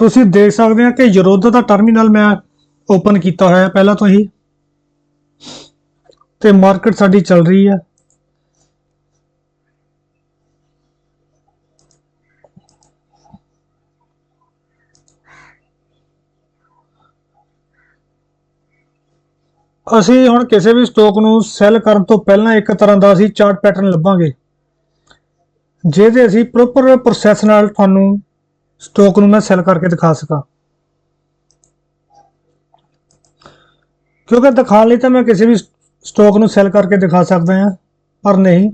ਤੁਸੀਂ ਦੇਖ ਸਕਦੇ ਹੋ ਕਿ ਯਰੋਦਾ ਦਾ ਟਰਮੀਨਲ ਮੈਂ ਓਪਨ ਕੀਤਾ ਹੋਇਆ ਪਹਿਲਾਂ ਤੋਂ ਹੀ। ਤੇ ਮਾਰਕੀਟ ਸਾਡੀ ਚੱਲ ਰਹੀ ਹੈ। ਅਸੀਂ ਹੁਣ ਕਿਸੇ ਵੀ ਸਟਾਕ ਨੂੰ ਸੈੱਲ ਕਰਨ ਤੋਂ ਪਹਿਲਾਂ ਇੱਕ ਤਰ੍ਹਾਂ ਦਾ ਅਸੀਂ ਚਾਰਟ ਪੈਟਰਨ ਲੱਭਾਂਗੇ। ਜਿਹਦੇ ਅਸੀਂ ਪ੍ਰੋਪਰ ਪ੍ਰੋਸੈਸ ਨਾਲ ਤੁਹਾਨੂੰ ਸਟਾਕ ਨੂੰ ਮੈਂ ਸੈੱਲ ਕਰਕੇ ਦਿਖਾ ਸਕਾਂ। ਕਿਉਂਕਿ ਦਿਖਾਉਣ ਲਈ ਤਾਂ ਮੈਂ ਕਿਸੇ ਵੀ ਸਟਾਕ ਨੂੰ ਸੈੱਲ ਕਰਕੇ ਦਿਖਾ ਸਕਦਾ ਹਾਂ, ਪਰ ਨਹੀਂ।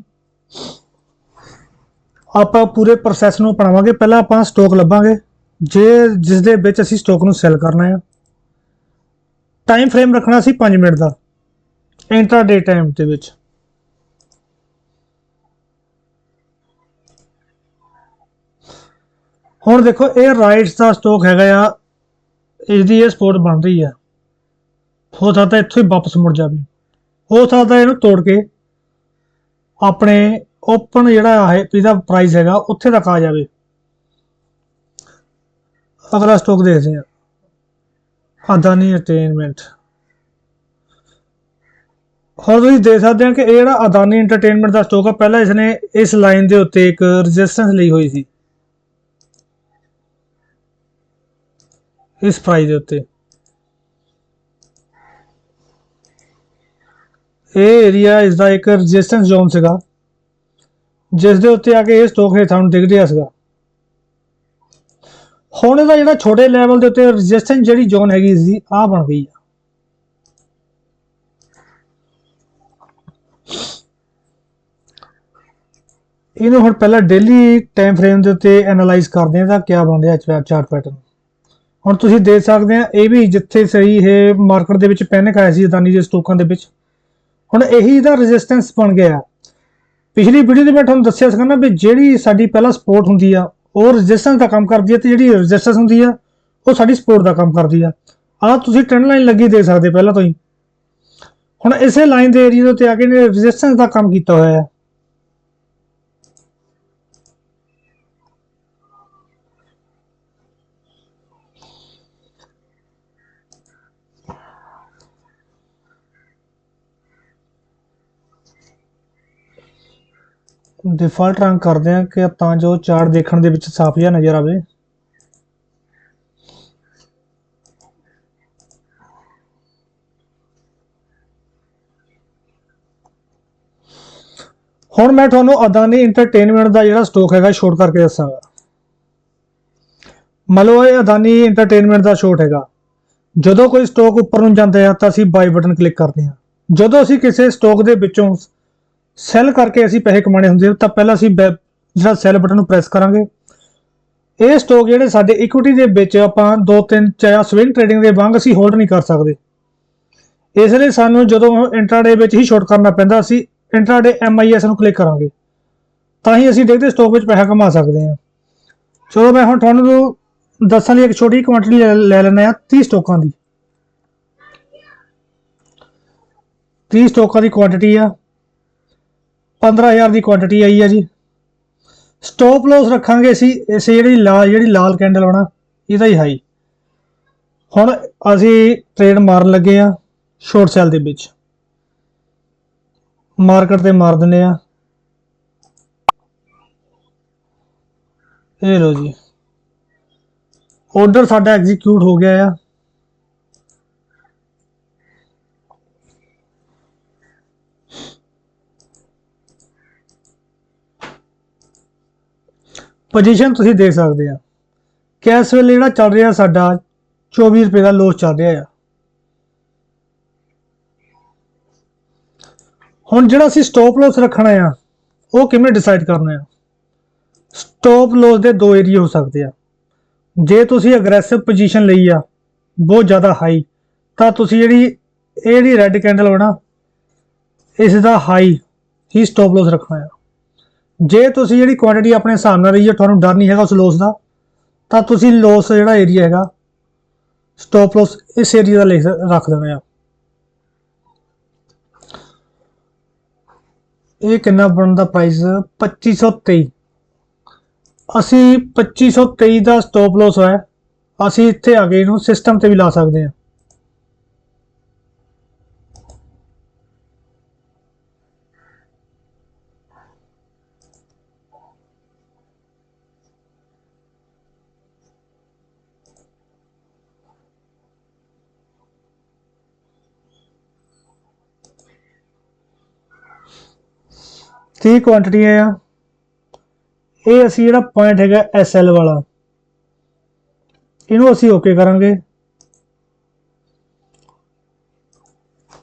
ਆਪਾਂ ਪੂਰੇ ਪ੍ਰੋਸੈਸ ਨੂੰ ਅਪਣਾਵਾਂਗੇ। ਪਹਿਲਾਂ ਆਪਾਂ ਸਟਾਕ ਲੱਭਾਂਗੇ। ਜੇ ਜਿਸ ਦੇ ਵਿੱਚ ਅਸੀਂ ਸਟਾਕ ਨੂੰ ਸੈੱਲ ਕਰਨਾ ਹੈ। ਟਾਈਮ ਫਰੇਮ ਰੱਖਣਾ ਸੀ 5 ਮਿੰਟ ਦਾ। ਇੰਟਰਡੇ ਟਾਈਮ ਦੇ ਵਿੱਚ। ਹੁਣ ਦੇਖੋ, ਇਹ ਰਾਈਟਸ ਦਾ ਸਟਾਕ ਹੈਗਾ ਆ। ਇਹਦੀ ਇਹ ਸਪੋਰਟ ਬਣ ਰਹੀ ਆ। ਹੋ ਸਕਦਾ ਇੱਥੋਂ ਹੀ ਵਾਪਸ ਮੁੜ ਜਾਵੇ। ਹੋ ਸਕਦਾ ਇਹਨੂੰ ਤੋੜ ਕੇ ਆਪਣੇ ਓਪਨ ਜਿਹੜਾ ਹੈ, ਇਹਦਾ ਪ੍ਰਾਈਸ ਹੈਗਾ, ਉੱਥੇ ਤੱਕ ਆ ਜਾਵੇ। ਅਗਲਾ ਸਟਾਕ ਦੇਖਦੇ ਹਾਂ ਅਦਾਨੀ ਐਂਟਰਟੇਨਮੈਂਟ ਹੁਣ ਤੁਸੀਂ ਦੇਖ ਸਕਦੇ ਹੋ ਕਿ ਇਹ ਜਿਹੜਾ ਅਦਾਨੀ ਐਂਟਰਟੇਨਮੈਂਟ ਦਾ ਸਟਾਕ ਆ, ਪਹਿਲਾਂ ਇਸਨੇ ਇਸ ਲਾਈਨ ਦੇ ਉੱਤੇ ਇੱਕ ਰੈਜ਼ਿਸਟੈਂਸ ਲਈ ਹੋਈ ਸੀ। ਇਸ ਫਰਾਈ ਦੇ ਉੱਤੇ। ਇਹ ਏਰੀਆ ਇਸ ਦਾ ਇੱਕ ਰੈਜ਼ਿਸਟੈਂਸ ਜ਼ੋਨ ਸੀਗਾ ਜਿਸ ਦੇ ਉੱਤੇ ਆ ਕੇ ਇਹ ਸਟਾਕ ਹੇਠਾਂ ਨੂੰ ਡਿੱਗ ਰਿਹਾ ਸੀਗਾ। ਹੁਣ ਇਹਦਾ ਜਿਹੜਾ ਛੋਟੇ ਲੈਵਲ ਦੇ ਉੱਤੇ ਰੈਜ਼ਿਸਟੈਂਸ ਜਿਹੜੀ ਜ਼ੋਨ ਹੈਗੀ ਸੀ ਆ ਬਣ ਗਈ ਆ। ਇਹਨੂੰ ਹੁਣ ਪਹਿਲਾਂ ਡੇਲੀ ਟਾਈਮ ਫਰੇਮ ਦੇ ਉੱਤੇ ਐਨਾਲਾਈਜ਼ ਕਰਦੇ ਹਾਂ ਤਾਂ ਕੀ ਬਣ ਰਿਹਾ ਚਾਰਟ ਪੈਟਰਨ ਹੁਣ ਤੁਸੀਂ ਦੇਖ ਸਕਦੇ ਆ, ਇਹ ਵੀ ਜਿੱਥੇ ਸਹੀ ਇਹ ਮਾਰਕੀਟ ਦੇ ਵਿੱਚ ਪੈਨਿਕ ਆਇਆ ਸੀ ਅਦਾਨੀ ਦੇ ਸਟੋਕਾਂ ਦੇ ਵਿੱਚ। ਹੁਣ ਇਹੀ ਦਾ ਰੈਜ਼ਿਸਟੈਂਸ ਬਣ ਗਿਆ। ਪਿਛਲੀ ਵੀਡੀਓ ਦੇ ਮੈਂ ਤੁਹਾਨੂੰ ਦੱਸਿਆ ਸੀਗਾ ਨਾ ਵੀ ਜਿਹੜੀ ਸਾਡੀ ਪਹਿਲਾਂ ਸਪੋਰਟ ਹੁੰਦੀ ਆ, ਉਹ ਰੈਜ਼ਿਸਟੈਂਸ ਦਾ ਕੰਮ ਕਰਦੀ ਹੈ ਤੇ ਜਿਹੜੀ ਰੈਜ਼ਿਸਟੈਂਸ ਹੁੰਦੀ ਆ, ਉਹ ਸਾਡੀ ਸਪੋਰਟ ਦਾ ਕੰਮ ਕਰਦੀ ਆ। ਆਹ ਤੁਸੀਂ ਟ੍ਰੈਂਡ ਲਾਈਨ ਲੱਗੀ ਦੇਖ ਸਕਦੇ ਪਹਿਲਾਂ ਤੋਂ ਹੀ। ਹੁਣ ਇਸੇ ਲਾਈਨ ਦੇ ਏਰੀਆ ਦੇ ਉੱਤੇ ਆ ਕੇ ਨੇ ਰੈਜ਼ਿਸਟੈਂਸ ਦਾ ਕੰਮ ਕੀਤਾ ਹੋਇਆ। ਹੈ ਡਿਫਾਲਟ ਰੰਗ ਕਰਦੇ ਹਾਂ ਕਿ ਤਾਂ ਜੋ ਚਾਰਟ ਦੇਖਣ ਦੇ ਵਿੱਚ ਸਾਫ਼ ਜਿਹਾ ਨਜ਼ਰ ਆਵੇ। ਹੁਣ ਮੈਂ ਤੁਹਾਨੂੰ ਅਦਾਨੀ ਐਂਟਰਟੇਨਮੈਂਟ ਦਾ ਜਿਹੜਾ ਸਟਾਕ ਹੈਗਾ ਸ਼ੋਰਟ ਕਰਕੇ ਦੱਸਾਂਗਾ। ਮੰਨ ਲਓ ਇਹ ਅਦਾਨੀ ਐਂਟਰਟੇਨਮੈਂਟ ਦਾ ਸ਼ੋਰਟ ਹੈਗਾ। ਜਦੋਂ ਕੋਈ ਸਟਾਕ ਉੱਪਰ ਨੂੰ ਜਾਂਦਾ ਹੈ ਤਾਂ ਅਸੀਂ ਬਾਈ ਬਟਨ ਕਲਿੱਕ ਕਰਦੇ ਹਾਂ। ਜਦੋਂ ਅਸੀਂ ਕਿਸੇ ਸਟਾਕ ਦੇ ਵਿੱਚੋਂ ਸੈੱਲ ਕਰਕੇ ਅਸੀਂ ਪੈਸੇ ਕਮਾਣੇ ਹੁੰਦੇ ਤਾਂ ਪਹਿਲਾਂ ਅਸੀਂ ਬੈ- ਜਿਹੜਾ ਸੈੱਲ ਬਟਨ ਨੂੰ ਪ੍ਰੈਸ ਕਰਾਂਗੇ। ਇਹ ਸਟਾਕ ਜਿਹੜੇ ਸਾਡੇ ਇਕੁਇਟੀ ਦੇ ਵਿੱਚ ਆਪਾਂ ਦੋ ਤਿੰਨ ਚਾਹ ਸਵਿੰਗ ਟ੍ਰੇਡਿੰਗ ਦੇ ਵਾਂਗ ਅਸੀਂ ਹੋਲਡ ਨਹੀਂ ਕਰ ਸਕਦੇ। ਇਸ ਲਈ ਸਾਨੂੰ ਜਦੋਂ ਇੰਟਰਾਡੇ ਵਿੱਚ ਹੀ ਸ਼ਾਰਟ ਕਰਨਾ ਪੈਂਦਾ, ਅਸੀਂ ਇੰਟਰਾਡੇ ਐਮਆਈਐਸ ਨੂੰ ਕਲਿੱਕ ਕਰਾਂਗੇ। ਤਾਂ ਹੀ ਅਸੀਂ ਦੇਖਦੇ ਸਟਾਕ ਵਿੱਚ ਪੈਸਾ ਕਮਾ ਸਕਦੇ ਹਾਂ। ਚਲੋ ਮੈਂ ਹੁਣ ਤੁਹਾਨੂੰ ਦੱਸਣ ਲਈ ਇੱਕ ਛੋਟੀ ਕੁਆਂਟੀਟੀ ਲੈ ਲੈਣਾ ਆ 30 ਸਟਾਕਾਂ ਦੀ। 30 ਸਟਾਕਾਂ ਦੀ ਕੁਆਂਟੀਟੀ ਆ। 15000 ਦੀ ਕੁਆਂਟੀਟੀ ਆਈ ਆ ਜੀ। ਸਟਾਪ ਲਾਸ ਰੱਖਾਂਗੇ ਅਸੀਂ, ਇਸ ਜਿਹੜੀ ਲਾਲ ਜਿਹੜੀ ਲਾਲ ਕੈਂਡਲ ਹੋਣਾ, ਇਹਦਾ ਹੀ ਹਾਈ ਹੁਣ ਅਸੀਂ ਟ੍ਰੇਡ ਮਾਰਨ ਲੱਗੇ ਆ ਸ਼ਾਰਟ ਸੈਲ ਦੇ ਵਿੱਚ। ਮਾਰਕੀਟ ਤੇ ਮਾਰ ਦਿੰਨੇ ਆ। ਇਹ ਲੋ ਜੀ। ਆਰਡਰ ਸਾਡਾ ਐਗਜ਼ੀਕਿਊਟ ਹੋ ਗਿਆ ਆ। ਪੋਜੀਸ਼ਨ ਤੁਸੀਂ ਦੇਖ ਸਕਦੇ ਆ। ਕਿ ਇਸ ਵੇਲੇ ਜਿਹੜਾ ਚੱਲ ਰਿਹਾ ਸਾਡਾ 24 ਰੁਪਏ ਦਾ ਲੋਸ ਚੱਲ ਰਿਹਾ ਆ। ਹੁਣ ਜਿਹੜਾ ਅਸੀਂ ਸਟਾਪ ਲਾਸ ਰੱਖਣਾ ਆ, ਉਹ ਕਿਵੇਂ ਡਿਸਾਈਡ ਕਰਨਾ ਆ? ਸਟਾਪ ਲਾਸ ਦੇ ਦੋ ਏਰੀਆ ਹੋ ਸਕਦੇ ਆ। ਜੇ ਤੁਸੀਂ ਅਗਰੈਸਿਵ ਪੋਜੀਸ਼ਨ ਲਈ ਆ, ਬਹੁਤ ਜ਼ਿਆਦਾ ਹਾਈ ਤਾਂ ਤੁਸੀਂ ਜਿਹੜੀ, ਇਹ ਜਿਹੜੀ ਰੈੱਡ ਕੈਂਡਲ ਹੋਣਾ ਇਸ ਦਾ ਹਾਈ ਹੀ ਸਟਾਪ ਲਾਸ ਰੱਖਣਾ ਆ। ਜੇ ਤੁਸੀਂ ਜਿਹੜੀ ਕੁਆਂਟੀਟੀ ਆਪਣੇ ਹਿਸਾਬ ਨਾਲ ਰਹੀ ਹੈ ਤੁਹਾਨੂੰ ਡਰ ਨਹੀਂ ਹੈਗਾ ਉਸ ਲੋਸ ਦਾ, ਤਾਂ ਤੁਸੀਂ ਲੋਸ ਜਿਹੜਾ ਏਰੀਆ ਹੈਗਾ ਸਟਾਪ ਲਾਸ ਇਸ ਏਰੀਆ ਦਾ ਲਿਖ ਰੱਖ ਦੇਣਾ ਆ। ਇਹ ਕਿੰਨਾ ਬਣਨ ਬਣਦਾ ਪ੍ਰਾਈਸ 2523 ਅਸੀਂ 2523 ਦਾ ਸਟਾਪ ਲਾਸ ਹੈ ਅਸੀਂ ਇੱਥੇ ਆ ਕੇ ਇਹਨੂੰ ਸਿਸਟਮ ਤੇ ਵੀ ਲਾ ਸਕਦੇ ਹਾਂ। ਤੀਹ ਕੁਆਂਟੀਟੀ ਆ। ਇਹ ਅਸੀਂ ਜਿਹੜਾ ਪੁਆਇੰਟ ਹੈਗਾ ਐਸਐਲ ਵਾਲਾ, ਇਹਨੂੰ ਅਸੀਂ ਓਕੇ ਕਰਾਂਗੇ।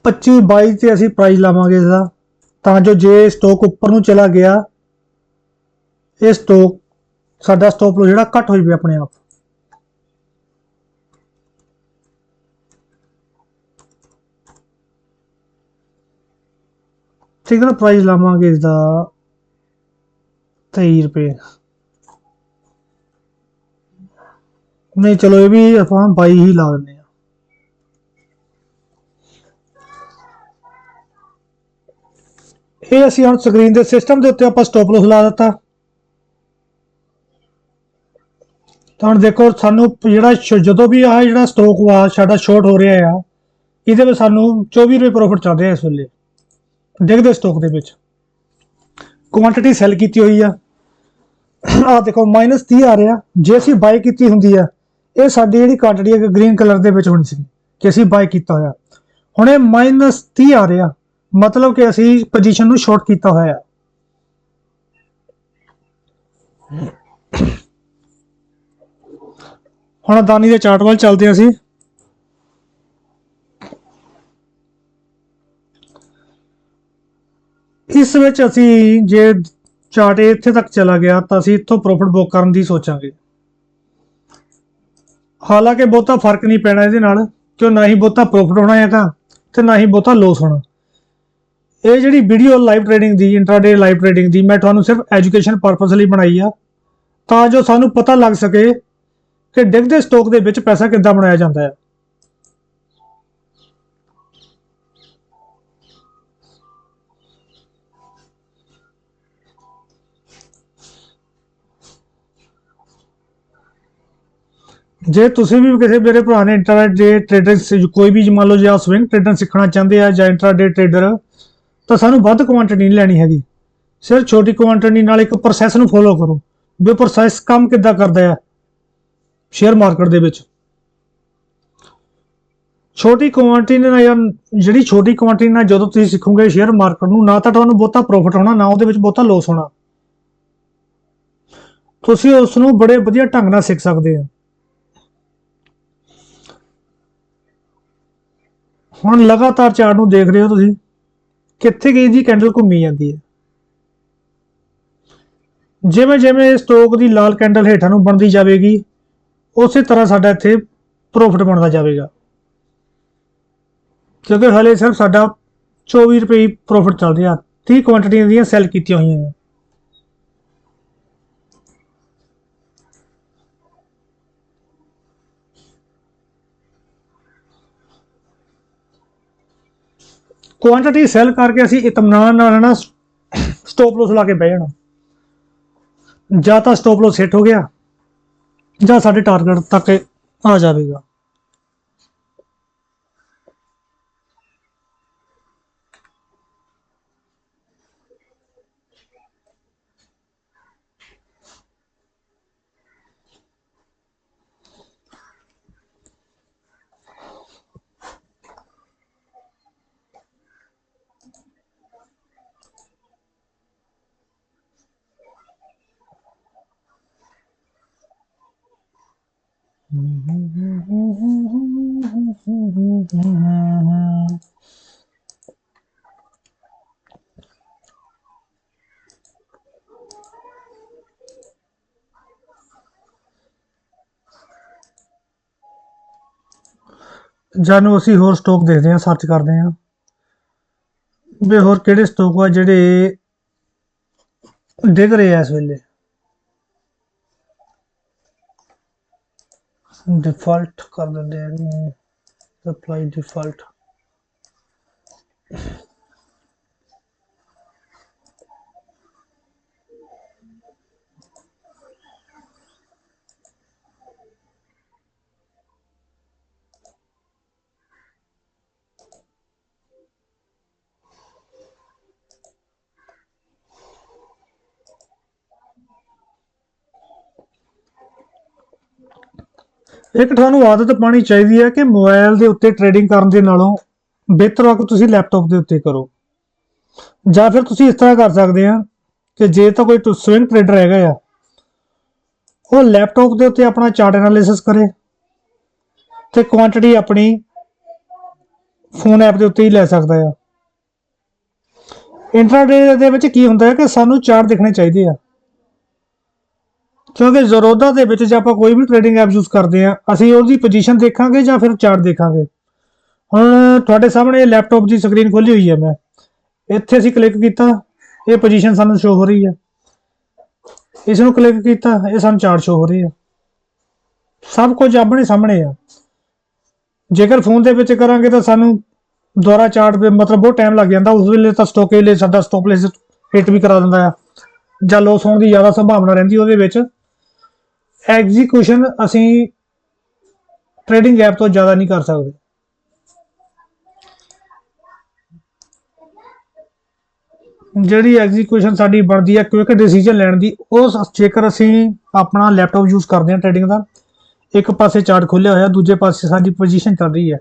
25 22 ਤੇ ਅਸੀਂ ਪ੍ਰਾਈਸ ਲਾਵਾਂਗੇ ਇਸਦਾ, ਤਾਂ ਜੋ ਜੇ ਸਟਾਕ ਉੱਪਰ ਨੂੰ ਚਲਾ ਗਿਆ, ਇਹ ਸਟਾਕ ਸਾਡਾ ਸਟਾਪ ਲੋ ਜਿਹੜਾ ਘਟ ਹੋ ਜਾਵੇ ਆਪਣੇ ਆਪ। ਠੀਕ ਹੈ ਪ੍ਰਾਈਸ ਲਾਵਾਂਗੇ ਇਸਦਾ 23 ਰੁਪਏ। ਨਹੀਂ, ਚਲੋ ਇਹ ਵੀ ਆਪਾਂ 22 ਹੀ ਲਾ ਦਿੰਦੇ ਆ ਇਹ ਅਸੀਂ ਹੁਣ ਸਕਰੀਨ ਦੇ ਸਿਸਟਮ ਦੇ ਉੱਤੇ ਆਪਾਂ ਸਟਾਪ ਲੋਸ ਲਾ ਦਿੱਤਾ। ਤਾਂ ਹੁਣ ਦੇਖੋ, ਸਾਨੂੰ ਜਿਹੜਾ ਜਦੋਂ ਵੀ ਆ ਜਿਹੜਾ ਸਟਾਕ ਵਾ ਸਾਡਾ ਸ਼ਾਰਟ ਹੋ ਰਿਹਾ ਆ, ਇਹਦੇ ਵਿੱਚ ਸਾਨੂੰ 24 ਰੁਪਏ ਪ੍ਰੋਫਿਟ ਚੱਲ ਰਿਹਾ ਇਸ ਵੇਲੇ। ਡਿੱਗਦੇ ਸਟਾਕ ਦੇ ਵਿੱਚ। ਕੁਆਂਟੀਟੀ ਸੈਲ ਕੀਤੀ ਹੋਈ ਆ। ਆ ਦੇਖੋ -30 ਆ ਰਿਹਾ। ਜੇ ਅਸੀਂ ਬਾਈ ਕੀਤੀ ਹੁੰਦੀ ਆ, ਇਹ ਸਾਡੀ ਜਿਹੜੀ ਕੁਆਂਟੀਟੀ ਹੈ ਗ੍ਰੀਨ ਕਲਰ ਦੇ ਵਿੱਚ ਹੋਣੀ ਸੀ, ਕਿ ਅਸੀਂ ਬਾਈ ਕੀਤਾ ਹੋਇਆ। ਹੁਣ ਇਹ -30 ਆ ਰਿਹਾ, ਮਤਲਬ ਕਿ ਅਸੀਂ ਪੋਜੀਸ਼ਨ ਨੂੰ ਸ਼ਾਰਟ ਕੀਤਾ ਹੋਇਆ ਹੁਣ ਅਦਾਨੀ ਦੇ ਚਾਰਟ ਵੱਲ ਚੱਲਦੇ ਹਾਂ ਅਸੀਂ। ਇਸ ਵਿੱਚ ਅਸੀਂ ਜੇ ਚਾਰਟ ਇੱਥੇ ਤੱਕ ਚਲਾ ਗਿਆ ਤਾਂ ਅਸੀਂ ਇੱਥੋਂ ਪ੍ਰੋਫਿਟ ਬੁੱਕ ਕਰਨ ਦੀ ਸੋਚਾਂਗੇ। ਹਾਲਾਂਕਿ ਬਹੁਤਾ ਫ਼ਰਕ ਨਹੀਂ ਪੈਣਾ ਇਹਦੇ ਨਾਲ, ਕਿਉਂ ਨਾ ਹੀ ਬਹੁਤਾ ਪ੍ਰੋਫਿਟ ਹੋਣਾ ਹੈਗਾ ਤੇ ਨਾ ਹੀ ਬਹੁਤਾ ਲੋਸ ਹੋਣਾ। ਇਹ ਜਿਹੜੀ ਵੀਡੀਓ ਲਾਈਵ ਟ੍ਰੇਡਿੰਗ ਦੀ ਇੰਟਰਾਡੇ ਲਾਈਵ ਟ੍ਰੇਡਿੰਗ ਦੀ ਮੈਂ ਤੁਹਾਨੂੰ ਸਿਰਫ ਐਜੂਕੇਸ਼ਨ ਪਰਪਸ ਲਈ ਬਣਾਈ ਆ, ਤਾਂ ਜੋ ਸਾਨੂੰ ਪਤਾ ਲੱਗ ਸਕੇ ਕਿ ਡਿੱਗਦੇ ਸਟਾਕ ਦੇ ਵਿੱਚ ਪੈਸਾ ਕਿੱਦਾਂ ਬਣਾਇਆ ਜਾਂਦਾ ਹੈ। ਜੇ ਤੁਸੀਂ ਵੀ ਕਿਸੇ ਮੇਰੇ ਭਰਾ ਨੇ ਇੰਟਰਨੈਟ ਦੇ ਟ੍ਰੇਡਰ ਕੋਈ ਵੀ ਮੰਨ ਲਓ ਜੇ ਆ ਸਵਿੰਗ ਟ੍ਰੇਡਰ ਸਿੱਖਣਾ ਚਾਹੁੰਦੇ ਆ ਜਾਂ ਇੰਟਰਾਡੇ ਟ੍ਰੇਡਰ ਤਾਂ ਸਾਨੂੰ ਵੱਧ ਕੁਆਂਟੀਟੀ ਨਹੀਂ ਲੈਣੀ ਹੈਗੀ। ਸਿਰਫ ਛੋਟੀ ਕੁਆਂਟੀਟੀ ਨਾਲ ਇੱਕ ਪ੍ਰੋਸੈਸ ਨੂੰ ਫੋਲੋ ਕਰੋ। ਵੀ ਪ੍ਰੋਸੈਸ ਕੰਮ ਕਿੱਦਾਂ ਕਰਦਾ ਆ? ਸ਼ੇਅਰ ਮਾਰਕੀਟ ਦੇ ਵਿੱਚ। ਛੋਟੀ ਕੁਆਂਟੀਟੀ ਨਾਲ ਜਾਂ ਜਿਹੜੀ ਛੋਟੀ ਕੁਆਂਟੀਟੀ ਨਾਲ ਜਦੋਂ ਤੁਸੀਂ ਸਿੱਖੋਗੇ ਸ਼ੇਅਰ ਮਾਰਕੀਟ ਨੂੰ, ਨਾ ਤਾਂ ਤੁਹਾਨੂੰ ਬਹੁਤਾ ਪ੍ਰੋਫਿਟ ਹੋਣਾ, ਨਾ ਉਹਦੇ ਵਿੱਚ ਬਹੁਤਾ ਲਾਸ ਹੋਣਾ। ਤੁਸੀਂ ਉਸ ਨੂੰ ਬੜੇ ਵਧੀਆ ਢੰਗ ਨਾਲ ਸਿੱਖ ਸਕਦੇ ਹੋ ਹੁਣ ਲਗਾਤਾਰ ਚਾਰਟ ਨੂੰ ਦੇਖ ਰਹੇ ਹੋ ਤੁਸੀਂ, ਕਿੱਥੇ ਗਈ ਜੀ ਕੈਂਡਲ ਘੁੰਮੀ ਜਾਂਦੀ ਹੈ? ਜਿਵੇਂ ਜਿਵੇਂ ਸਟੋਕ ਦੀ ਲਾਲ ਕੈਂਡਲ ਹੇਠਾਂ ਨੂੰ ਬਣਦੀ ਜਾਵੇਗੀ, ਉਸੇ ਤਰ੍ਹਾਂ ਸਾਡਾ ਇੱਥੇ ਪ੍ਰੋਫਿਟ ਬਣਦਾ ਜਾਵੇਗਾ। ਕਿਉਂਕਿ ਹਲੇ ਸਿਰਫ ਸਾਡਾ 24 ਰੁਪਏ ਪ੍ਰੋਫਿਟ ਚੱਲ ਰਿਹਾ 30 ਕੁਆਂਟੀਟੀਆਂ ਦੀਆਂ ਸੈਲ ਕੀਤੀਆਂ ਹੋਈਆਂ ਨੇ। ਕੁਆਂਟੀਟੀ ਸੈਲ ਕਰਕੇ ਅਸੀਂ ਇਤਮਾਨ ਨਾਲ ਨਾ ਸਟਾਪ ਲੋਸ ਲਾ ਕੇ ਬਹਿ ਜਾਣਾ। ਜਾਂ ਤਾਂ ਸਟਾਪ ਲੋਸ ਹਿੱਟ ਹੋ ਗਿਆ ਜਾਂ ਸਾਡੇ ਟਾਰਗੇਟ ਤੱਕ ਆ ਜਾਵੇਗਾ। ਜਾਨੂੰ, ਅਸੀਂ ਹੋਰ ਸਟਾਕ ਦੇਖਦੇ ਹਾਂ ਸਰਚ ਕਰਦੇ ਹਾਂ। ਵੀ ਹੋਰ ਕਿਹੜੇ ਸਟਾਕ ਆ ਜਿਹੜੇ ਡਿੱਗ ਰਹੇ ਆ ਇਸ ਵੇਲੇ? ਡਿਫਾਲਟ ਕਰ ਦਿੰਦੇ ਆ ਇਹਨੂੰ ਅਪਲਾਈ ਇੱਕ ਤੁਹਾਨੂੰ ਆਦਤ ਪਾਣੀ ਚਾਹੀਦੀ ਹੈ ਕਿ ਮੋਬਾਈਲ ਦੇ ਉੱਤੇ ਟਰੇਡਿੰਗ ਕਰਨ ਦੇ ਨਾਲੋਂ ਬਿਹਤਰ ਆ ਕਿ ਤੁਸੀਂ ਲੈਪਟਾਪ ਦੇ ਉੱਤੇ ਕਰੋ। ਜਾਂ ਫਿਰ ਤੁਸੀਂ ਇਸ ਤਰ੍ਹਾਂ ਕਰ ਸਕਦੇ ਆ ਕਿ ਜੇ ਤਾਂ ਕੋਈ ਸਵਿੰਗ ਟ੍ਰੇਡਰ ਹੈਗਾ ਆ, ਉਹ ਲੈਪਟਾਪ ਦੇ ਉੱਤੇ ਆਪਣਾ ਚਾਰਟ ਐਨਾਲਿਸਿਸ ਕਰੇ ਤੇ ਕੁਆਂਟੀਟੀ ਆਪਣੀ ਫੋਨ ਐਪ ਦੇ ਉੱਤੇ ਹੀ ਲੈ ਸਕਦਾ ਆ। ਇੰਟਰਾਡੇ ਦੇ ਵਿੱਚ ਕੀ ਹੁੰਦਾ ਹੈ ਕਿ ਸਾਨੂੰ ਚਾਰਟ ਦਿਖਣੇ ਚਾਹੀਦੇ ਆ। ਕਿਉਂਕਿ ਜ਼ਰੋਦਾ ਦੇ ਵਿੱਚ ਜੇ ਆਪਾਂ ਕੋਈ ਵੀ ਟ੍ਰੇਡਿੰਗ ਐਪ ਯੂਜ਼ ਕਰਦੇ ਆ ਅਸੀਂ ਉਹਦੀ ਪੋਜੀਸ਼ਨ ਦੇਖਾਂਗੇ ਜਾਂ ਫਿਰ ਚਾਰਟ ਦੇਖਾਂਗੇ। ਹੁਣ ਤੁਹਾਡੇ ਸਾਹਮਣੇ ਲੈਪਟਾਪ ਦੀ ਸਕਰੀਨ ਖੋਲੀ ਹੋਈ ਹੈ ਮੈਂ। ਇੱਥੇ ਅਸੀਂ ਕਲਿੱਕ ਕੀਤਾ, ਇਹ ਪੋਜੀਸ਼ਨ ਸਾਨੂੰ ਸ਼ੋ ਹੋ ਰਹੀ ਹੈ। ਇਸ ਨੂੰ ਕਲਿੱਕ ਕੀਤਾ, ਇਹ ਸਾਨੂੰ ਚਾਰਟ ਸ਼ੋ ਹੋ ਰਹੀ ਹੈ। ਸਭ ਕੁਝ ਆਪਣੇ ਸਾਹਮਣੇ ਆ। ਜੇਕਰ ਫੋਨ ਦੇ ਵਿੱਚ ਕਰਾਂਗੇ ਤਾਂ ਸਾਨੂੰ ਦੁਆਰਾ ਚਾਰਟ ਦੇ ਮਤਲਬ ਬਹੁਤ ਟਾਈਮ ਲੱਗ ਜਾਂਦਾ, ਉਸ ਵੇਲੇ ਤਾਂ ਸਟੋਕੇ ਲਈ ਸਾਡਾ ਸਟਾਪ ਲੈਸ ਹਿੱਟ ਵੀ ਕਰਾ ਦਿੰਦਾ ਆ। ਜਾਂ ਲੋਸ ਹੋਣ ਦੀ ਜ਼ਿਆਦਾ ਸੰਭਾਵਨਾ ਰਹਿੰਦੀ ਉਹਦੇ ਵਿੱਚ। ਐਗਜ਼ੀਕਿਊਸ਼ਨ ਅਸੀਂ ਟ੍ਰੇਡਿੰਗ ਐਪ ਤੋਂ ਜ਼ਿਆਦਾ ਨਹੀਂ ਕਰ ਸਕਦੇ। ਜਿਹੜੀ ਐਗਜ਼ੀਕਿਊਸ਼ਨ ਸਾਡੀ ਬਣਦੀ ਹੈ ਕੁਇਕ ਡਿਸੀਜਨ ਲੈਣ ਦੀ ਉਸ ਜੇਕਰ ਅਸੀਂ ਆਪਣਾ ਲੈਪਟਾਪ ਯੂਜ਼ ਕਰਦੇ ਹਾਂ ਟ੍ਰੇਡਿੰਗ ਦਾ, ਇੱਕ ਪਾਸੇ ਚਾਰਟ ਖੁੱਲਿਆ ਹੋਇਆ, ਦੂਜੇ ਪਾਸੇ ਸਾਡੀ ਪੋਜੀਸ਼ਨ ਚੱਲ ਰਹੀ ਹੈ।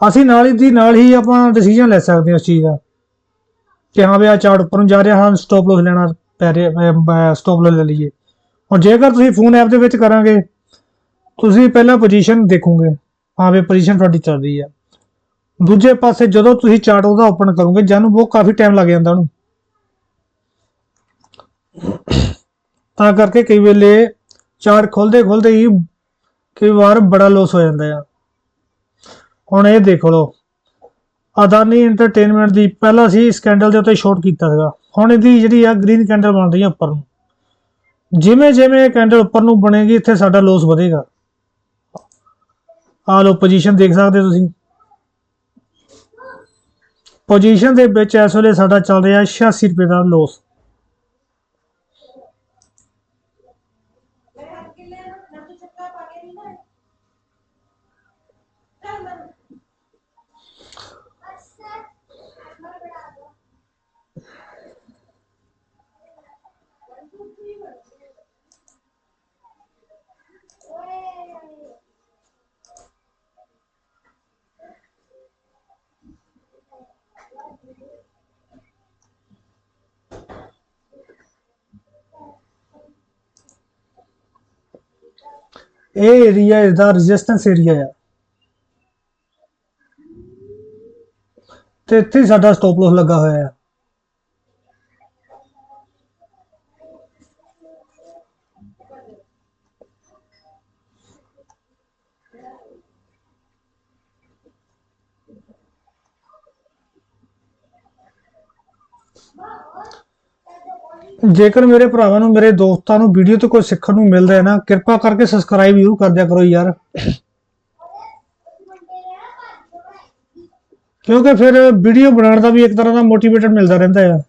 ਅਸੀਂ ਨਾਲ ਹੀ ਦੀ ਨਾਲ ਹੀ ਆਪਾਂ ਡਿਸੀਜਨ ਲੈ ਸਕਦੇ ਹਾਂ ਉਸ ਚੀਜ਼ ਦਾ ਕਿ ਹਾਂ ਵੀ ਆ ਚਾਰਟ ਉੱਪਰ ਨੂੰ ਜਾ ਰਿਹਾ, ਹਾਂ ਸਟਾਪ ਲੋਸ ਲੈਣਾ ਪੈ ਰਿਹਾ ਸਟਾਪ ਲੋਸ ਲੈ ਲਈਏ। ਹੁਣ ਜੇਕਰ ਤੁਸੀਂ ਫੋਨ ਐਪ ਦੇ ਵਿੱਚ ਕਰਾਂਗੇ, ਤੁਸੀਂ ਪਹਿਲਾਂ ਪੋਜੀਸ਼ਨ ਦੇਖੋਗੇ ਹਾਂ ਵੀ ਪੋਜੀਸ਼ਨ ਤੁਹਾਡੀ ਚੱਲ ਰਹੀ ਹੈ ਦੂਜੇ ਪਾਸੇ ਜਦੋਂ ਤੁਸੀਂ ਚਾਰਟ ਉਹਦਾ ਓਪਨ ਕਰੋਗੇ, ਜਾਨੂੰ ਬਹੁਤ ਕਾਫੀ ਟਾਈਮ ਲੱਗ ਜਾਂਦਾ ਉਹਨੂੰ। ਤਾਂ ਕਰਕੇ ਕਈ ਵੇਲੇ ਚਾਰਟ ਖੋਲਦੇ ਖੋਲਦੇ ਹੀ ਕਈ ਵਾਰ ਬੜਾ ਲੋਸ ਹੋ ਜਾਂਦਾ ਆ। ਹੁਣ ਇਹ ਦੇਖ ਲਓ, ਅਦਾਨੀ ਐਂਟਰਟੇਨਮੈਂਟ ਦੀ ਪਹਿਲਾਂ ਸੀ ਇਸ ਕੈਂਡਲ ਦੇ ਉੱਤੇ ਸ਼ਾਰਟ ਕੀਤਾ ਸੀਗਾ। ਹੁਣ ਇਹਦੀ ਜਿਹੜੀ ਆ ਗ੍ਰੀਨ ਕੈਂਡਲ ਬਣ ਰਹੀ ਆ ਉੱਪਰ ਨੂੰ। ਜਿਵੇਂ ਜਿਵੇਂ ਕੈਂਡਲ ਉੱਪਰ ਨੂੰ ਬਣੇਗੀ, ਇੱਥੇ ਸਾਡਾ ਲੋਸ ਵਧੇਗਾ। ਆ ਲੋ ਪੋਜੀਸ਼ਨ ਦੇਖ ਸਕਦੇ ਤੁਸੀਂ। ਪੋਜੀਸ਼ਨ ਦੇ ਵਿੱਚ ਇਸ ਵੇਲੇ ਸਾਡਾ ਚੱਲ ਰਿਹਾ 86 ਰੁਪਏ ਦਾ ਲੋਸ ਇਹ ਏਰੀਆ ਇਸਦਾ ਰੈਜ਼ਿਸਟੈਂਸ ਏਰੀਆ ਆ ਤੇ ਇੱਥੇ ਹੀ ਸਾਡਾ ਸਟਾਪ ਲਾਸ ਲੱਗਾ ਹੋਇਆ ਆ ਜੇਕਰ ਮੇਰੇ ਭਰਾਵਾਂ ਨੂੰ, ਮੇਰੇ ਦੋਸਤਾਂ ਨੂੰ ਵੀਡੀਓ ਤੋਂ ਕੁਝ ਸਿੱਖਣ ਨੂੰ ਮਿਲਦਾ ਹੈ ਨਾ, ਕਿਰਪਾ ਕਰਕੇ ਸਬਸਕ੍ਰਾਈਬ ਜ਼ਰੂਰ ਕਰ ਦਿਆ ਕਰੋ ਯਾਰ। ਕਿਉਂਕਿ ਫਿਰ ਵੀਡੀਓ ਬਣਾਉਣ ਦਾ ਵੀ ਇੱਕ ਤਰ੍ਹਾਂ ਦਾ ਮੋਟੀਵੇਟਡ ਮਿਲਦਾ ਰਹਿੰਦਾ ਹੈ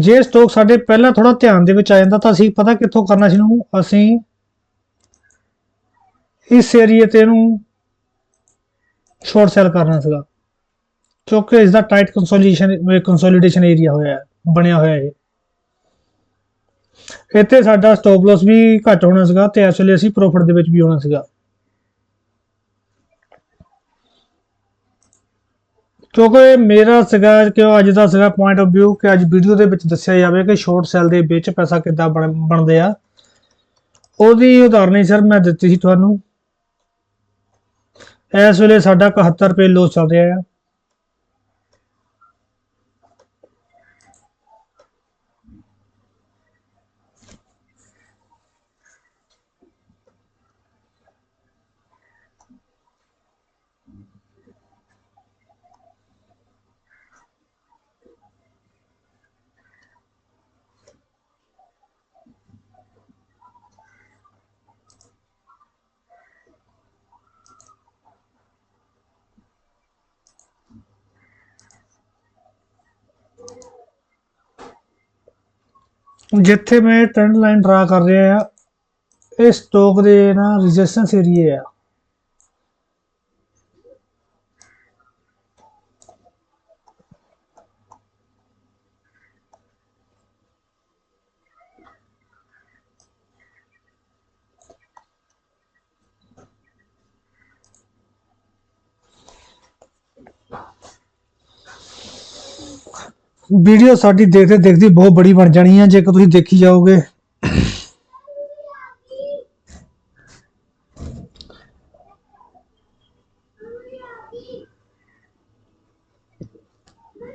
ਜੇ ਸਟੋਕ ਸਾਡੇ ਪਹਿਲਾਂ ਥੋੜਾ ਧਿਆਨ ਦੇ ਵਿੱਚ ਆ ਜਾਂਦਾ ਤਾਂ ਅਸੀਂ ਪਤਾ ਕਿੱਥੋਂ ਕਰਨਾ ਸੀ ਨੂੰ ਅਸੀਂ ਇਸ ਏਰੀਏ ਤੇ ਇਹਨੂੰ ਸ਼ਾਰਟ ਸੈਲ ਕਰਨਾ ਸੀਗਾ। ਕਿਉਂਕਿ ਇਸ ਦਾ ਟਾਈਟ ਕੰਸੋਲੀਡੇਸ਼ਨ ਕੰਸੋਲੀਡੇਸ਼ਨ ਏਰੀਆ ਹੋਇਆ ਹੈ, ਬਣਿਆ ਹੋਇਆ ਹੈ ਇੱਥੇ ਸਾਡਾ ਸਟਾਪ ਲਾਸ ਵੀ ਘੱਟ ਹੋਣਾ ਸੀਗਾ ਤੇ ਇਸ ਵੇਲੇ ਅਸੀਂ ਪ੍ਰੋਫਿਟ ਦੇ ਵਿੱਚ ਵੀ ਹੋਣਾ ਸੀਗਾ। ਕਿਉਂਕਿ ਮੇਰਾ ਸੀਗਾ ਕਿ ਉਹ ਅੱਜ ਦਾ ਸੀਗਾ ਪੁਆਇੰਟ ਆਫ View ਕਿ ਅੱਜ ਵੀਡੀਓ ਦੇ ਵਿੱਚ ਦੱਸਿਆ ਜਾਵੇ ਕਿ ਸ਼ਾਰਟ ਸੈਲ ਦੇ ਵਿੱਚ ਪੈਸਾ ਕਿੱਦਾਂ ਬਣ- ਬਣਦੇ ਆ। ਉਹਦੀ ਉਦਾਹਰਨ ਹੀ ਸਰ ਮੈਂ ਦਿੱਤੀ ਸੀ ਤੁਹਾਨੂੰ। ਇਸ ਵੇਲੇ ਸਾਡਾ 71 ਰੁਪਏ ਲੋਸ ਚੱਲ ਰਿਹਾ ਆ। ਜਿੱਥੇ ਮੈਂ ਟ੍ਰੈਂਡ ਲਾਈਨ ਡਰਾ ਕਰ ਰਿਹਾ ਆ ਇਹ ਸਟੋਕ ਦੇ ਨਾ ਰੈਜ਼ਿਸਟੈਂਸ ਏਰੀਆ ਆ। ਵੀਡੀਓ ਸਾਡੀ ਦੇਖਦੇ ਦੇਖਦੀ ਬਹੁਤ ਬੜੀ ਬਣ ਜਾਣੀ ਹੈ ਜੇਕਰ ਤੁਸੀਂ ਦੇਖੀ ਜਾਓਗੇ।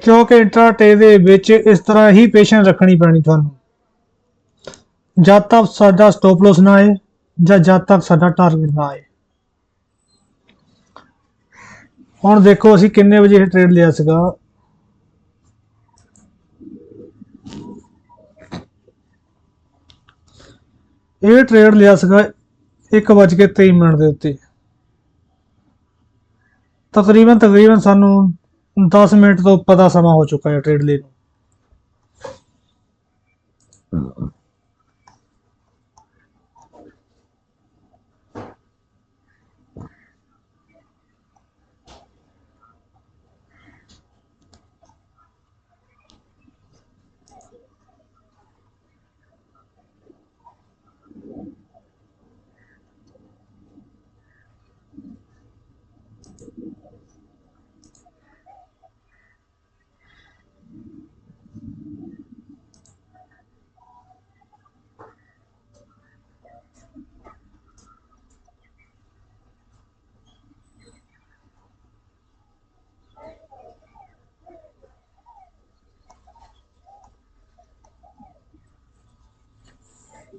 ਕਿਉਂਕਿ ਇੰਟਰਾਟੇ ਦੇ ਵਿੱਚ ਇਸ ਤਰ੍ਹਾਂ ਹੀ ਪੇਸ਼ੈਂਟ ਰੱਖਣੀ ਪੈਣੀ ਤੁਹਾਨੂੰ। ਜਦ ਤੱਕ ਸਾਡਾ ਸਟਾਪ ਲਾਸ ਨਾ ਆਏ, ਜਾਂ ਜਦ ਤੱਕ ਸਾਡਾ ਟਾਰਗੇਟ ਨਾ ਆਏ। ਹੁਣ ਦੇਖੋ ਅਸੀਂ ਕਿੰਨੇ ਵਜੇ ਇਹ ਟ੍ਰੇਡ ਲਿਆ ਸੀਗਾ। ਇਹ ਟ੍ਰੇਡ ਲਿਆ ਸੀਗਾ 1:23 ਮਿੰਟ ਦੇ ਉੱਤੇ। ਤਕਰੀਬਨ ਤਕਰੀਬਨ ਸਾਨੂੰ 10 ਮਿੰਟ ਤੋਂ ਉੱਪਰ ਦਾ ਸਮਾਂ ਹੋ ਚੁੱਕਾ ਹੈ ਟ੍ਰੇਡ ਲਈ ਨੂੰ।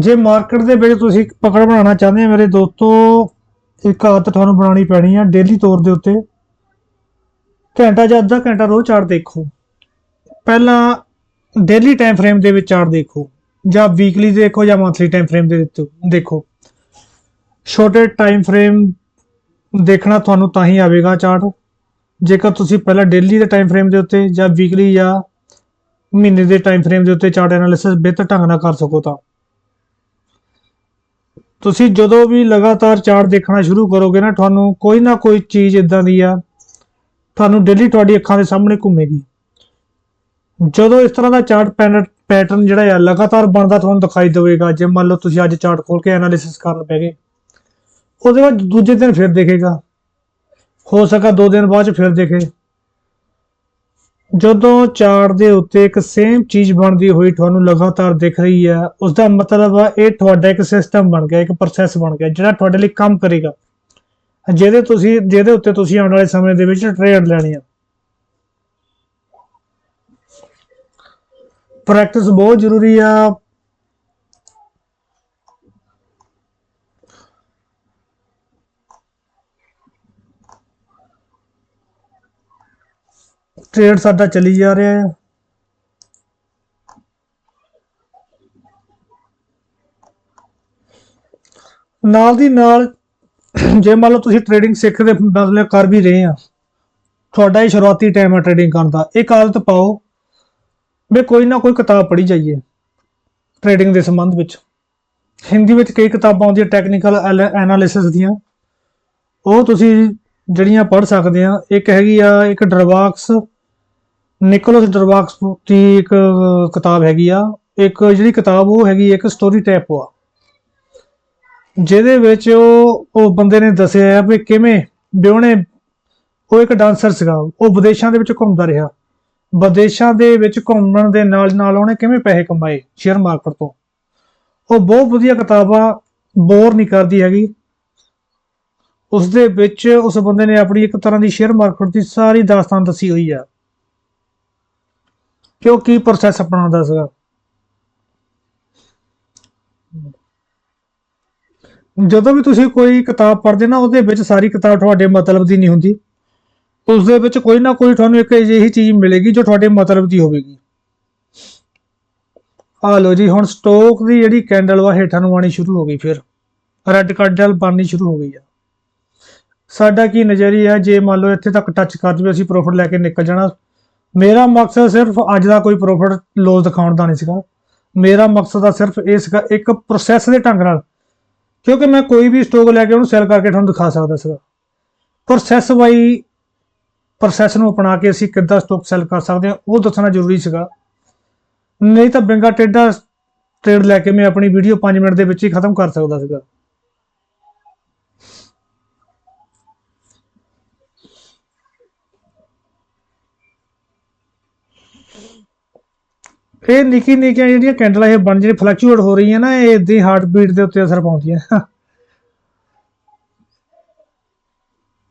ਜੇ ਮਾਰਕੀਟ ਦੇ ਵਿੱਚ ਤੁਸੀਂ ਇੱਕ ਪਕੜ ਬਣਾਉਣਾ ਚਾਹੁੰਦੇ ਹੋ, ਮੇਰੇ ਦੋਸਤੋ, ਇੱਕ ਆਦਤ ਤੁਹਾਨੂੰ ਬਣਾਉਣੀ ਪੈਣੀ ਆ ਡੇਲੀ ਤੌਰ ਦੇ ਉੱਤੇ। ਘੰਟਾ ਜਾਂ ਅੱਧਾ ਘੰਟਾ ਰੋਜ਼ ਚਾਰਟ ਦੇਖੋ। ਪਹਿਲਾਂ ਡੇਲੀ ਟਾਈਮ ਫਰੇਮ ਦੇ ਵਿੱਚ ਚਾਰਟ ਦੇਖੋ। ਜਾਂ ਵੀਕਲੀ ਦੇਖੋ ਜਾਂ ਮੰਥਲੀ ਟਾਈਮ ਫਰੇਮ ਦੇ ਦੇਖੋ। ਛੋਟੇ ਟਾਈਮ ਫਰੇਮ ਦੇਖਣਾ ਤੁਹਾਨੂੰ ਤਾਂ ਹੀ ਆਵੇਗਾ ਚਾਰਟ ਜੇਕਰ ਤੁਸੀਂ ਪਹਿਲਾਂ ਡੇਲੀ ਦੇ ਟਾਈਮ ਫਰੇਮ ਦੇ ਉੱਤੇ ਜਾਂ ਵੀਕਲੀ ਜਾਂ ਮਹੀਨੇ ਦੇ ਟਾਈਮ ਫਰੇਮ ਦੇ ਉੱਤੇ ਚਾਰਟ ਐਨਾਲਿਸਿਸ ਬਿਹਤਰ ਢੰਗ ਨਾਲ ਕਰ ਸਕੋ ਤਾਂ। ਤੁਸੀਂ ਜਦੋਂ ਵੀ ਲਗਾਤਾਰ ਚਾਰਟ ਦੇਖਣਾ ਸ਼ੁਰੂ ਕਰੋਗੇ ਨਾ, ਤੁਹਾਨੂੰ ਕੋਈ ਨਾ ਕੋਈ ਚੀਜ਼ ਇਦਾਂ ਦੀ ਆ, ਤੁਹਾਨੂੰ ਡੇਲੀ ਤੁਹਾਡੀ ਅੱਖਾਂ ਦੇ ਸਾਹਮਣੇ ਘੁੰਮੇਗੀ। ਜਦੋਂ ਇਸ ਤਰ੍ਹਾਂ ਦਾ ਚਾਰਟ ਪੈਟਰਨ ਜਿਹੜਾ ਆ, ਲਗਾਤਾਰ ਬਣਦਾ ਤੁਹਾਨੂੰ ਦਿਖਾਈ ਦੇਵੇਗਾ। ਜੇ ਮੰਨ ਲਓ ਤੁਸੀਂ ਅੱਜ ਚਾਰਟ ਖੋਲ ਕੇ ਐਨਾਲਿਸਿਸ ਕਰਨ ਪੈ ਗਏ, ਉਹਦੇ ਬਾਅਦ ਦੂਜੇ ਦਿਨ ਫਿਰ ਦੇਖੇਗਾ। ਹੋ ਸਕਾ ਦੋ ਦਿਨ ਬਾਅਦ ਚ ਫਿਰ ਦੇਖੇ। ਜਦੋਂ ਚਾਰਟ ਦੇ ਉੱਤੇ ਇੱਕ ਸੇਮ ਚੀਜ਼ ਬਣਦੀ ਹੋਈ ਤੁਹਾਨੂੰ ਲਗਾਤਾਰ ਦਿਖ ਰਹੀ ਹੈ ਉਸ ਦਾ ਮਤਲਬ ਆ ਇਹ ਤੁਹਾਡਾ ਇੱਕ ਸਿਸਟਮ ਬਣ ਗਿਆ, ਇੱਕ ਪ੍ਰੋਸੈਸ ਬਣ ਗਿਆ, ਜਿਹੜਾ ਤੁਹਾਡੇ ਲਈ ਕੰਮ ਕਰੇਗਾ। ਜਿਹਦੇ ਤੁਸੀਂ, ਜਿਹਦੇ ਉੱਤੇ ਤੁਸੀਂ ਆਉਣ ਵਾਲੇ ਸਮੇਂ ਦੇ ਵਿੱਚ ਟ੍ਰੇਡ ਲੈਣੀ ਆ। ਪ੍ਰੈਕਟਿਸ ਬਹੁਤ ਜ਼ਰੂਰੀ ਆ। ਟ੍ਰੇਡ ਸਾਡਾ ਚੱਲੀ ਜਾ ਰਿਹਾ ਹੈ। ਨਾਲ ਦੀ ਨਾਲ, ਜੇ ਮੰਨ ਲਓ ਤੁਸੀਂ ਟ੍ਰੇਡਿੰਗ ਸਿੱਖਦੇ ਮਤਲਬ ਕਰ ਵੀ ਰਹੇ ਆ, ਤੁਹਾਡਾ ਇਹ ਸ਼ੁਰੂਆਤੀ ਟਾਈਮ ਆ ਟ੍ਰੇਡਿੰਗ ਕਰਨ ਦਾ। ਇੱਕ ਆਦਤ ਪਾਓ ਵੀ ਕੋਈ ਨਾ ਕੋਈ ਕਿਤਾਬ ਪੜ੍ਹੀ ਜਾਈਏ ਟ੍ਰੇਡਿੰਗ ਦੇ ਸੰਬੰਧ ਵਿੱਚ। ਹਿੰਦੀ ਵਿੱਚ ਕਈ ਕਿਤਾਬਾਂ ਆਉਂਦੀਆਂ ਟੈਕਨੀਕਲ ਐਨਾਲਿਸਿਸ ਦੀਆਂ। ਉਹ ਤੁਸੀਂ ਜਿਹੜੀਆਂ ਪੜ੍ਹ ਸਕਦੇ ਆ, ਇੱਕ ਹੈਗੀ ਆ, ਇੱਕ ਡਰਵਾਕਸ ਨਿਕੋਲਸ ਡਰਵਾਕਸ ਦੀ ਇੱਕ ਕਿਤਾਬ ਹੈਗੀ ਆ। ਇੱਕ ਜਿਹੜੀ ਕਿਤਾਬ ਉਹ ਹੈਗੀ, ਇੱਕ ਸਟੋਰੀ ਟੈਪ ਆ। ਜਿਹਦੇ ਵਿੱਚ ਉਹ ਉਹ ਬੰਦੇ ਨੇ ਦੱਸਿਆ ਵੀ ਕਿਵੇਂ ਵਿਹਣੇ ਉਹ ਇੱਕ ਡਾਂਸਰ ਸੀਗਾ। ਉਹ ਵਿਦੇਸ਼ਾਂ ਦੇ ਵਿੱਚ ਘੁੰਮਦਾ ਰਿਹਾ। ਵਿਦੇਸ਼ਾਂ ਦੇ ਵਿੱਚ ਘੁੰਮਣ ਦੇ ਨਾਲ ਨਾਲ ਉਹਨੇ ਕਿਵੇਂ ਪੈਸੇ ਕਮਾਏ ਸ਼ੇਅਰ ਮਾਰਕੀਟ ਤੋਂ। ਉਹ ਬਹੁਤ ਵਧੀਆ ਕਿਤਾਬ ਆ ਬੋਰ ਨਹੀਂ ਕਰਦੀ ਹੈਗੀ। ਉਸ ਦੇ ਵਿੱਚ ਉਸ ਬੰਦੇ ਨੇ ਆਪਣੀ ਇੱਕ ਤਰ੍ਹਾਂ ਦੀ ਸ਼ੇਅਰ ਮਾਰਕੀਟ ਦੀ ਸਾਰੀ ਦਾਸਤਾਨ ਦੱਸੀ ਹੋਈ ਆ। ਕਿ ਉਹ ਕੀ ਪ੍ਰੋਸੈਸ ਅਪਣਾਉਂਦਾ ਸੀਗਾ? ਜਦੋਂ ਵੀ ਤੁਸੀਂ ਕੋਈ ਕਿਤਾਬ ਪੜ੍ਹਦੇ ਨਾ, ਉਹਦੇ ਵਿੱਚ ਸਾਰੀ ਕਿਤਾਬ ਤੁਹਾਡੇ ਮਤਲਬ ਦੀ ਨਹੀਂ ਹੁੰਦੀ। ਉਸ ਦੇ ਵਿੱਚ ਕੋਈ ਨਾ ਕੋਈ ਤੁਹਾਨੂੰ ਇੱਕ ਅਜਿਹੀ ਚੀਜ਼ ਮਿਲੇਗੀ ਜੋ ਤੁਹਾਡੇ ਮਤਲਬ ਦੀ ਹੋਵੇਗੀ। ਆ ਲੋ ਜੀ, ਹੁਣ ਸਟੋਕ ਦੀ ਜਿਹੜੀ ਕੈਂਡਲ ਵਾ, ਹੇਠਾਂ ਨੂੰ ਆਣੀ ਸ਼ੁਰੂ ਹੋ ਗਈ ਫਿਰ। ਰੈੱਡ ਕੈਂਡਲ ਬਣਨੀ ਸ਼ੁਰੂ ਹੋ ਗਈ ਆ। ਸਾਡਾ ਕੀ ਨਜ਼ਰੀਆ, ਜੇ ਮੰਨ ਲਓ ਇੱਥੇ ਤੱਕ ਟੱਚ ਕਰ ਜਵੇ, ਅਸੀਂ ਪ੍ਰੋਫਿਟ ਲੈ ਕੇ ਨਿਕਲ ਜਾਣਾ। ਮੇਰਾ ਮਕਸਦ ਸਿਰਫ ਅੱਜ ਦਾ ਕੋਈ ਪ੍ਰੋਫਿਟ ਲੋਸ ਦਿਖਾਉਣ ਦਾ ਨਹੀਂ ਸੀਗਾ। ਮੇਰਾ ਮਕਸਦ ਆ ਸਿਰਫ ਇਹ ਸੀਗਾ ਇੱਕ ਪ੍ਰੋਸੈਸ ਦੇ ਢੰਗ ਨਾਲ, ਕਿਉਂਕਿ ਮੈਂ ਕੋਈ ਵੀ ਸਟਾਕ ਲੈ ਕੇ ਉਹਨੂੰ ਸੈਲ ਕਰਕੇ ਤੁਹਾਨੂੰ ਦਿਖਾ ਸਕਦਾ ਸੀਗਾ। ਪ੍ਰੋਸੈਸ ਬਾਈ ਪ੍ਰੋਸੈਸ ਨੂੰ ਅਪਣਾ ਕੇ ਅਸੀਂ ਕਿੱਦਾਂ ਸਟਾਕ ਸੈਲ ਕਰ ਸਕਦੇ ਹਾਂ, ਉਹ ਦੱਸਣਾ ਜ਼ਰੂਰੀ ਸੀਗਾ। ਨਹੀਂ ਤਾਂ ਬਿੰਗਾ ਟੇਡਾ ਟ੍ਰੇਡ ਲੈ ਕੇ ਮੈਂ ਆਪਣੀ ਵੀਡੀਓ 5 ਮਿੰਟ ਦੇ ਵਿੱਚ ਹੀ ਖਤਮ ਕਰ ਸਕਦਾ ਸੀਗਾ। ਇਹ ਨਿੱਕੀ ਨਿੱਕੀਆਂ ਜਿਹੜੀਆਂ ਕੈਂਡਲਾਂ ਇਹ ਬਣ ਜਿਹੜੀ ਫਲਕਚੁਏਟ ਹੋ ਰਹੀਆਂ ਨਾ ਇਹ ਇਦਾਂ ਹਾਰਟ ਬੀਟ ਦੇ ਉੱਤੇ ਅਸਰ ਪਾਉਂਦੀਆਂ।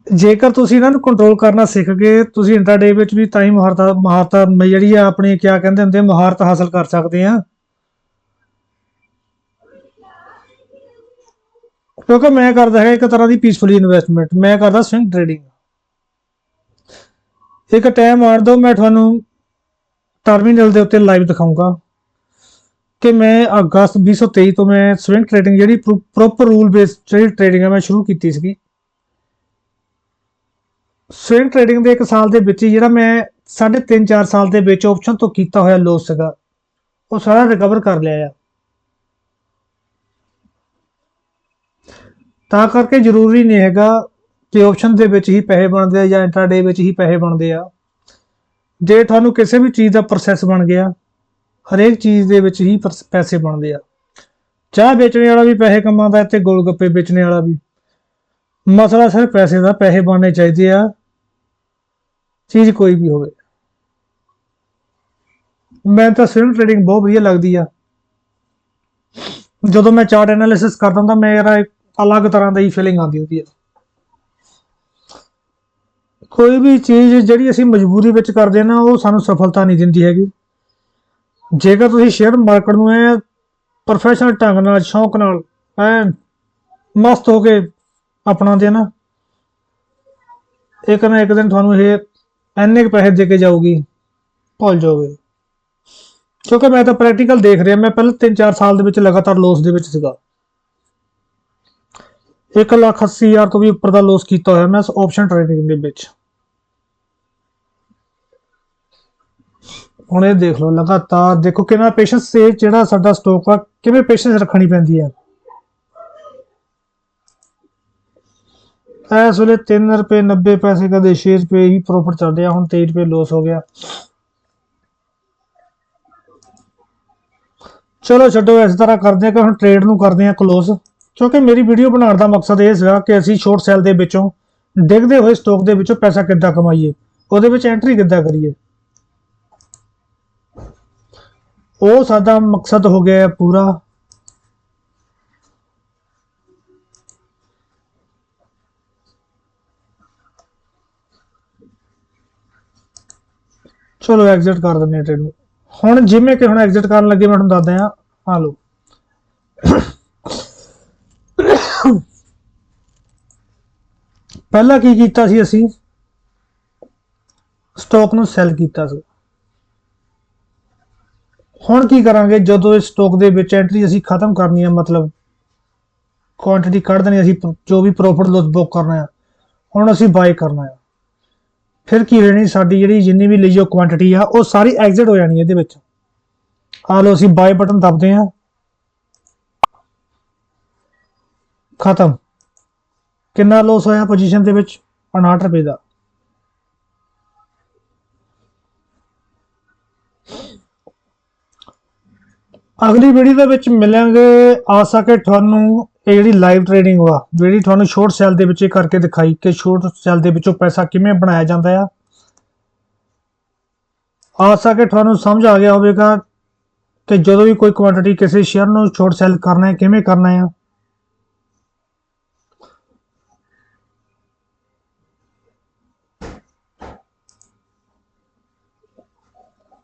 ਜੇਕਰ ਤੁਸੀਂ ਇਹਨਾਂ ਨੂੰ ਕੰਟਰੋਲ ਕਰਨਾ ਸਿੱਖ ਗਏ ਤੁਸੀਂ ਇੰਟਰਡੇ ਵਿੱਚ ਵੀ ਤਾਂ ਹੀ ਮਹਾਰਤ ਮਹਾਰਤ ਜਿਹੜੀ ਆ ਆਪਣੀ ਕਿਆ ਕਹਿੰਦੇ ਹੁੰਦੇ ਆ, ਮਹਾਰਤ ਹਾਸਲ ਕਰ ਸਕਦੇ ਆ। ਕਿਉਂਕਿ ਮੈਂ ਕਰਦਾ ਹੈ ਇੱਕ ਤਰ੍ਹਾਂ ਦੀ ਪੀਸਫੁਲੀ ਇਨਵੈਸਟਮੈਂਟ ਮੈਂ ਕਰਦਾ ਸਵਿੰਗ ਟ੍ਰੇਡਿੰਗ ਇੱਕ ਟਾਈਮ ਆਣ ਦੋ ਮੈਂ ਤੁਹਾਨੂੰ ਟਰਮੀਨਲ ਦੇ ਉੱਤੇ ਲਾਈਵ ਦਿਖਾਊਂਗਾ। ਕਿ ਮੈਂ ਅਗਸਤ 2023 ਤੋਂ ਮੈਂ ਸਵਿੰਗ ਟ੍ਰੇਡਿੰਗ ਜਿਹੜੀ ਪ੍ਰੋਪਰ ਰੂਲ ਬੇਸਡ ਜਿਹੜੀ ਟ੍ਰੇਡਿੰਗ ਹੈ ਮੈਂ ਸ਼ੁਰੂ ਕੀਤੀ ਸੀਗੀ। ਸਵਿੰਗ ਟ੍ਰੇਡਿੰਗ ਦੇ 1 ਸਾਲ ਦੇ ਵਿੱਚ ਜਿਹੜਾ ਮੈਂ 3.5 4 ਸਾਲ ਦੇ ਵਿੱਚ ਆਪਸ਼ਨ ਤੋਂ ਕੀਤਾ ਹੋਇਆ ਲੋਸ ਸੀਗਾ, ਉਹ ਸਾਰਾ ਰਿਕਵਰ ਕਰ ਲਿਆ ਆ। ਤਾਂ ਕਰਕੇ ਜ਼ਰੂਰੀ ਨਹੀਂ ਹੈਗਾ ਕਿ ਆਪਸ਼ਨ ਦੇ ਵਿੱਚ ਹੀ ਪੈਸੇ ਬਣਦੇ ਆ ਜਾਂ ਇੰਟਰਾਡੇ ਵਿੱਚ ਹੀ ਪੈਸੇ ਬਣਦੇ ਆ। ਜੇ ਤੁਹਾਨੂੰ ਕਿਸੇ ਵੀ ਚੀਜ਼ ਦਾ ਪ੍ਰੋਸੈਸ ਬਣ ਗਿਆ, ਹਰੇਕ ਚੀਜ਼ ਦੇ ਵਿੱਚ ਹੀ ਪਰਸ- ਪੈਸੇ ਬਣਦੇ ਆ। ਚਾਹ ਵੇਚਣੇ ਵਾਲਾ ਵੀ ਪੈਸੇ ਕਮਾਉਂਦਾ ਹੈ ਤੇ ਗੋਲ ਗੱਪੇ ਵੇਚਣੇ ਵਾਲਾ ਵੀ। ਮਸਲਾ ਸਿਰਫ ਪੈਸੇ ਦਾ, ਪੈਸੇ ਬਣਨੇ ਚਾਹੀਦੇ ਆ। ਚੀਜ਼ ਕੋਈ ਵੀ ਹੋਵੇ। ਮੈਂ ਤਾਂ ਸਵਿੰਗ ਟ੍ਰੇਡਿੰਗ ਬਹੁਤ ਵਧੀਆ ਲੱਗਦੀ ਆ। ਜਦੋਂ ਮੈਂ ਚਾਰਟ ਐਨਾਲਿਸਿਸ ਕਰਦਾ ਹੁੰਦਾ, ਮੇਰਾ ਇੱਕ ਅਲੱਗ ਤਰ੍ਹਾਂ ਦਾ ਹੀ ਫੀਲਿੰਗ ਆਉਂਦੀ ਹੁੰਦੀ ਆ। ਕੋਈ ਵੀ ਚੀਜ਼ ਜਿਹੜੀ ਅਸੀਂ ਮਜਬੂਰੀ ਵਿੱਚ ਕਰਦੇ ਹਾਂ ਨਾ, ਉਹ ਸਾਨੂੰ ਸਫਲਤਾ ਨਹੀਂ ਦਿੰਦੀ ਹੈਗੀ। ਜੇਕਰ ਤੁਸੀਂ ਸ਼ੇਅਰ ਮਾਰਕੀਟ ਨੂੰ ਐ ਪ੍ਰੋਫੈਸ਼ਨਲ ਢੰਗ ਨਾਲ, ਸ਼ੌਂਕ ਨਾਲ ਐ ਮਸਤ ਹੋ ਕੇ ਅਪਣਾਉਂਦੇ ਨਾ, ਇੱਕ ਨਾ ਇੱਕ ਦਿਨ ਤੁਹਾਨੂੰ ਇਹ ਐਨੇ ਕੁ ਪੈਸੇ ਦੇ ਕੇ ਜਾਊਗੀ, ਭੁੱਲ ਜਾਓਗੇ। ਕਿਉਂਕਿ ਮੈਂ ਤਾਂ ਪ੍ਰੈਕਟੀਕਲ ਦੇਖ ਰਿਹਾ, ਮੈਂ ਪਹਿਲਾਂ 3-4 ਸਾਲ ਦੇ ਵਿੱਚ ਲਗਾਤਾਰ ਲੋਸ ਦੇ ਵਿੱਚ ਸੀਗਾ। 1 ਲੱਖ 80 ਹਜ਼ਾਰ ਤੋਂ ਵੀ ਉੱਪਰ ਦਾ ਲੋਸ ਕੀਤਾ ਹੋਇਆ ਮੈਂ ਆਪਸ਼ਨ ਟ੍ਰੇਡਿੰਗ ਦੇ ਵਿੱਚ। ਹੁਣ ਇਹ ਦੇਖ ਲਓ, ਲਗਾਤਾਰ ਦੇਖੋ ਕਿੰਨਾ ਪੇਸ਼ੈਂਸ ਸੇ ਜਿਹੜਾ ਸਾਡਾ ਸਟਾਕ ਆ, ਕਿਵੇਂ ਪੇਸ਼ੈਂਸ ਰੱਖਣੀ ਪੈਂਦੀ ਹੈ ਇਸ ਵੇਲੇ 3 ਰੁਪਏ 90 ਪੈਸੇ ਕਦੇ 6 ਰੁਪਏ ਹੀ ਪ੍ਰੋਫਿਟ ਚੱਲ ਰਿਹਾ, ਹੁਣ 23 ਰੁਪਏ ਲੋਸ ਹੋ ਗਿਆ। ਚਲੋ ਛੱਡੋ, ਇਸ ਤਰ੍ਹਾਂ ਕਰਦੇ ਆ ਕਿ ਹੁਣ ਟ੍ਰੇਡ ਨੂੰ ਕਰਦੇ ਆ ਕਲੋਜ਼ ਕਿਉਂਕਿ ਮੇਰੀ ਵੀਡੀਓ ਬਣਾਉਣ ਦਾ ਮਕਸਦ ਇਹ ਸੀਗਾ ਕਿ ਅਸੀਂ ਸ਼ਾਰਟ ਸੈਲ ਦੇ ਵਿੱਚੋਂ, ਡਿੱਗਦੇ ਹੋਏ ਸਟਾਕ ਦੇ ਵਿੱਚੋਂ ਪੈਸਾ ਕਿੱਦਾਂ ਕਮਾਈਏ, ਉਹਦੇ ਵਿੱਚ ਐਂਟਰੀ ਕਿੱਦਾਂ ਕਰੀਏ। ਉਹ ਸਾਡਾ ਮਕਸਦ ਹੋ ਗਿਆ ਪੂਰਾ। ਚਲੋ ਐਗਜ਼ਿਟ ਕਰ ਦਿੰਦੇ ਹਾਂ ਟ੍ਰੇਡ ਨੂੰ ਹੁਣ ਜਿਵੇਂ ਕਿ ਹੁਣ ਐਗਜ਼ਿਟ ਕਰਨ ਲੱਗੇ, ਮੈਂ ਤੁਹਾਨੂੰ ਦੱਸਦਾ ਹਾਂ। ਆ ਲਓ। ਪਹਿਲਾਂ ਕੀ ਕੀਤਾ ਸੀ ਅਸੀਂ? ਸਟਾਕ ਨੂੰ ਸੈਲ ਕੀਤਾ ਸੀ। ਹੁਣ ਕੀ ਕਰਾਂਗੇ? ਜਦੋਂ ਇਸ ਸਟਾਕ ਦੇ ਵਿੱਚ ਐਂਟਰੀ ਅਸੀਂ ਖਤਮ ਕਰਨੀ ਹੈ ਮਤਲਬ ਕੁਆਂਟੀਟੀ ਕੱਢ ਦੇਣੀ ਅਸੀਂ ਜੋ ਵੀ ਪ੍ਰੋਫਿਟ ਲੋਸ ਬੁੱਕ ਕਰਨਾ ਹੈ ਹੁਣ ਅਸੀਂ ਬਾਈ ਕਰਨਾ ਹੈ ਫਿਰ ਕੀ ਰਹਿਣੀ? ਸਾਡੀ ਜਿਹੜੀ ਜਿੰਨੀ ਵੀ ਲਈ ਉਹ ਕੁਆਂਟੀਟੀ ਆ, ਉਹ ਸਾਰੀ ਐਗਜ਼ਿਟ ਹੋ ਜਾਣੀ ਇਹਦੇ ਵਿੱਚ। ਆ ਲਓ, ਅਸੀਂ ਬਾਈ ਬਟਨ ਦਬਦੇ ਹਾਂ ਖਤਮ। ਕਿੰਨਾ ਲੋਸ ਹੋਇਆ ਪੋਜੀਸ਼ਨ ਦੇ ਵਿੱਚ? 59 ਰੁਪਏ ਦਾ। ਅਗਲੀ ਵੀਡੀਓ ਦੇ ਵਿੱਚ ਮਿਲਾਂਗੇ ਆ ਸਕੇ ਤੁਹਾਨੂੰ ਇਹ ਜਿਹੜੀ ਲਾਈਵ ਟ੍ਰੇਡਿੰਗ ਵਾ, ਜਿਹੜੀ ਤੁਹਾਨੂੰ ਸ਼ੋਰਟ ਸੈਲ ਦੇ ਵਿੱਚ ਇਹ ਕਰਕੇ ਦਿਖਾਈ ਕਿ ਸ਼ੋਰਟ ਸੈਲ ਦੇ ਵਿੱਚੋਂ ਪੈਸਾ ਕਿਵੇਂ ਬਣਾਇਆ ਜਾਂਦਾ ਆ। ਆ ਸਕੇ ਤੁਹਾਨੂੰ ਸਮਝ ਆ ਗਿਆ ਹੋਵੇਗਾ ਕਿ ਜਦੋਂ ਵੀ ਕੋਈ ਕੁਆਂਟੀਟੀ ਕਿਸੇ ਸ਼ੇਅਰ ਨੂੰ ਸ਼ੋਰਟ ਸੈਲ ਕਰਨਾ ਹੈ, ਕਿਵੇਂ ਕਰਨਾ ਹੈ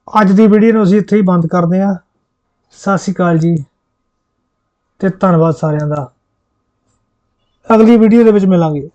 ਅੱਜ ਦੀ ਵੀਡੀਓ ਨੂੰ ਅਸੀਂ ਇੱਥੇ ਹੀ ਬੰਦ ਕਰਦੇ ਹਾਂ। ਸਤਿ ਸ਼੍ਰੀ ਅਕਾਲ ਜੀ ਤੇ ਧੰਨਵਾਦ ਸਾਰਿਆਂ ਦਾ। ਅਗਲੀ ਵੀਡੀਓ ਦੇ ਵਿੱਚ ਮਿਲਾਂਗੇ।